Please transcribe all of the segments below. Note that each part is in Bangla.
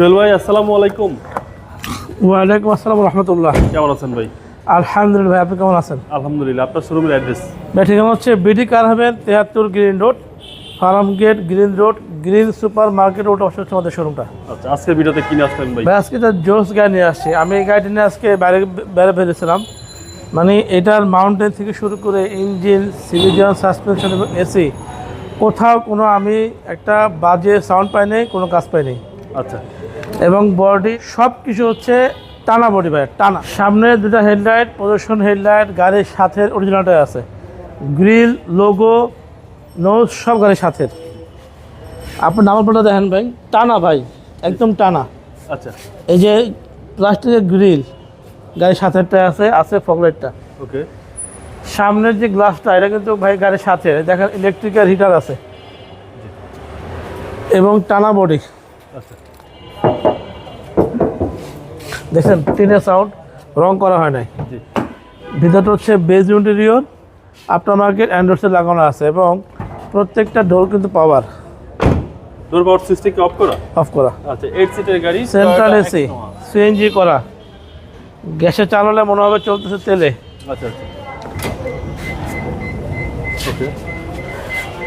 সোহেল ভাই আসসালামু আলাইকুম। ওয়ালাইকুম আসসালাম রহমতুল্লাহ। কেমন আছেন ভাই? আলহামদুলিল্লাহ ভাই আপনি কেমন আছেন? আলহামদুলিল্লাহ আপনার শোরুমের অ্যাড্রেস? ভাই ঠিকানা হচ্ছে বিডি কার হবেন তেহাত্তর green road farm gate green road green supermarket road অবশ্যই হচ্ছে আমাদের শোরুমটা। আচ্ছা আজকের ভিডিওতে কিনে আসলেন ভাই? ভাই আজকে একটা জোস গাড়ি নিয়ে আসছি। আমি এই গাড়িটা নিয়ে আজকে বাইরে বাইরে বেরিয়েছিলাম। মানে এটার মাউন্টেন থেকে শুরু করে ইঞ্জিন সিলিজন সাসপেনশন এবং এসি কোথাও কোনো আমি একটা বাজে সাউন্ড পাইনি কোনো কাজ পাইনি। আচ্ছা। এবং বডি সব কিছু হচ্ছে টানা বডি ভাই টানা। সামনে দুটা হেডলাইট প্রদর্শন হেডলাইট গাড়ির সাথে অরিজিনালটাই আছে। গ্রিল লোগো নোজ সব গাড়ির সাথে আপনার নাম্বার প্লেটটা দেখেন ভাই টানা ভাই একদম টানা। আচ্ছা। এই যে প্লাস্টিকের গ্রিল গাড়ির সাথেরটা আছে আছে ফকলেটটা ওকে। সামনের যে গ্লাসটা এটা কিন্তু ভাই গাড়ির সাথে দেখেন ইলেকট্রিক্যাল হিটার আছে। এবং টানা বডি আচ্ছা। দেখেন টিনের সাউন্ড রং করা হয় নাই। ভিতরটা হচ্ছে বেজ ইন্টেরিয়র আফটার মার্কেট অ্যান্ড্রয়েডসে লাগানো আছে এবং প্রত্যেকটা ডোর কিন্তু পাওয়ার ডোর পাওয়ার সিস্টেম কি অফ করা? অফ করা। আচ্ছা এইট সিটের গাড়ি সেন্ট্রাল এসি সিএনজি করা। গ্যাসে চালালে মনে হবে চলতেছে তেলে। আচ্ছা আচ্ছা। ওকে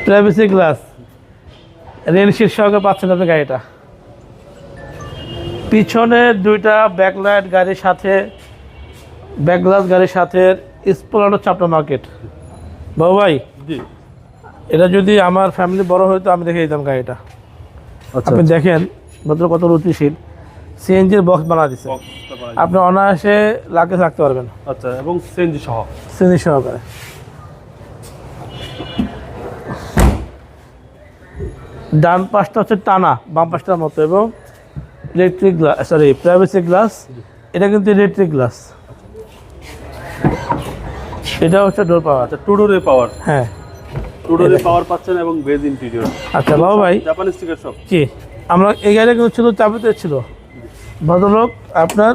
প্রাইভেসি গ্লাস রেন শীর্ষকে পাচ্ছেন আপনি গাড়িটা। পিছনে দুইটা ব্যাকলাইট গাড়ির সাথে ব্যাকগ্লাস গাড়ির সাথে স্পোলানো চাপটা মার্কেট বাবু ভাই জি। এটা যদি আমার ফ্যামিলি বড় হতো আমি দেখে দিতাম গাড়িটা। আচ্ছা আপনি দেখেন ভদ্র কত রুচিশীল। সিএনজির বক্স বানা দিছে। আপনি অনায়াসে লাগে রাখতে পারবেন। আচ্ছা এবং সিএনজি সহ। সিএনজি সহকারে। ডান পাশটা হচ্ছে টানা বাম পাশটার মতো এবং electric glass sorry privacy glass এটা কিন্তু ইলেকট্রিক গ্লাস এটা হচ্ছে ডোর পাওয়ার আচ্ছা টুডোরে পাওয়ার হ্যাঁ। টুডোরে পাওয়ার পাচ্ছেন এবং বেজ ইন্টেরিয়র আচ্ছা বাবা ভাই। জাপানি স্টিকার সব কি? আমরা এই গাড়িটা কিন্তু ছিল চাবিতে ছিল। ভদ্রলোক আপনার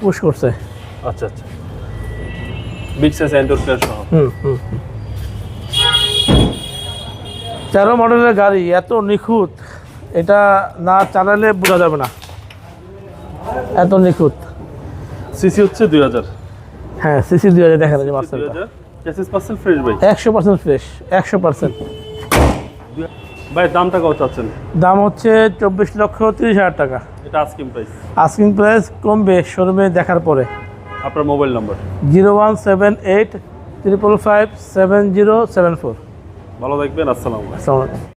পুশ করছে। আচ্ছা আচ্ছা। বিগ সাইজ প্লেয়ার সহ। হুম হুম। তেরো মডেলের গাড়ি এত নিখুঁত। এটা না চালালে বোঝা যাবে না। এত নিখুঁত। সিসি হচ্ছে দুই হাজার। হ্যাঁ সিসি দুই হাজার দেখা যাচ্ছে পার্সেন্ট ফ্রেশ ভাই। একশো পার্সেন্ট ফ্রেশ একশো পার্সেন্ট। ভাই দামটা কত চাচ্ছেন? দাম হচ্ছে চব্বিশ লক্ষ তিরিশ হাজার টাকা। এটা আস্কিং প্রাইস আস্কিং প্রাইস কমবে শোরুমে দেখার পরে। আপনার mobile number zero one seven eight triple five seven zero seven four ভালো থাকবেন আসসালামু আসসালামু আলাইকুম।